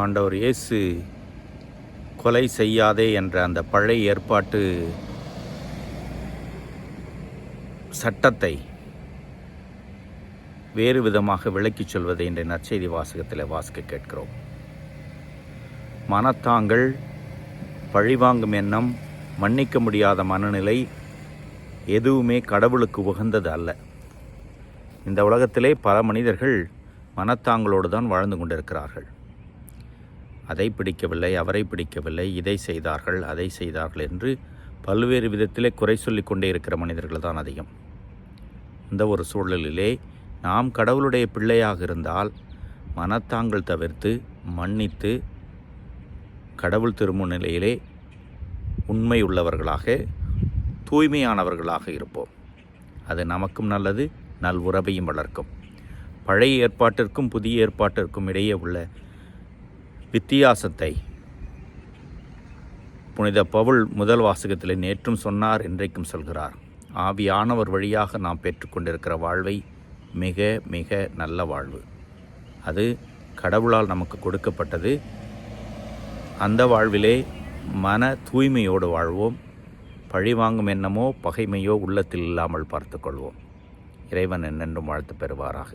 ஆண்டவர் இயேசு கொலை செய்யாதே என்ற அந்த பழைய ஏற்பாட்டு சட்டத்தை வேறு விதமாக விளக்கிச் சொல்வதை இன்றைய நற்செய்தி வாசகத்தில் வாசிக்க கேட்கிறோம். மனத்தாங்கள் பழிவாங்கும் எண்ணம் மன்னிக்க முடியாத மனநிலை எதுவுமே கடவுளுக்கு உகந்தது அல்ல. இந்த உலகத்திலே பல மனிதர்கள் மனத்தாங்களோடு தான் வாழ்ந்து கொண்டிருக்கிறார்கள். அதை பிடிக்கவில்லை அவரை பிடிக்கவில்லை இதை செய்தார்கள் அதை செய்தார்கள் என்று பல்வேறு விதத்திலே குறை சொல்லி கொண்டே இருக்கிற மனிதர்கள் தான் அதிகம். இந்த ஒரு சூழலிலே நாம் கடவுளுடைய பிள்ளையாக இருந்தால் மனத்தாங்கள் தவிர்த்து மன்னித்து கடவுள் திருமுன்னிலையிலே உண்மை உள்ளவர்களாக தூய்மையானவர்களாக இருப்போம். அது நமக்கும் நல்லது நல் உறவையும் வளர்க்கும். பழைய ஏற்பாட்டிற்கும் புதிய ஏற்பாட்டிற்கும் இடையே உள்ள வித்தியாசத்தை. புனித பவுல் முதல் வாசகத்தில் நேற்றும் சொன்னார் இன்றைக்கும் சொல்கிறார் ஆவியானவர் வழியாக நாம் பெற்றுக்கொண்டிருக்கிற வாழ்வை மிக மிக நல்ல வாழ்வு. அது கடவுளால் நமக்கு கொடுக்கப்பட்டது. அந்த வாழ்விலே மன தூய்மையோடு வாழ்வோம். பழிவாங்கும் எண்ணமோ பகைமையோ உள்ளத்தில் இல்லாமல் பார்த்துக்கொள்வோம் இறைவன் என்னென்றும் வாழ்த்து பெறுவாராக.